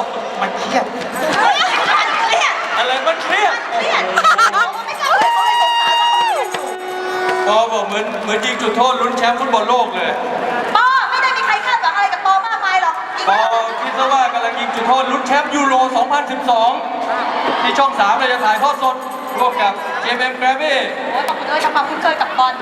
อมันเครียด อะไรมันเครียด ปอบอกเหมือนเหมือนยิงจุดโทษลุ้นแชมป์ฟุตบอลโลกเลย ปอไม่ได้มีใครคาดหวังอะไรกับปอมากมายหรอกปอคิดซะว่ากำลังยิงจุดโทษลุ้นแชมป์ยูโร 2012 ที่ช่อง 3 เราจะถ่ายทอดสดร่วมกับเจมส์ a v y โอ้ยขอบคุณด้วยทำควาคุ้นเคยกับบอล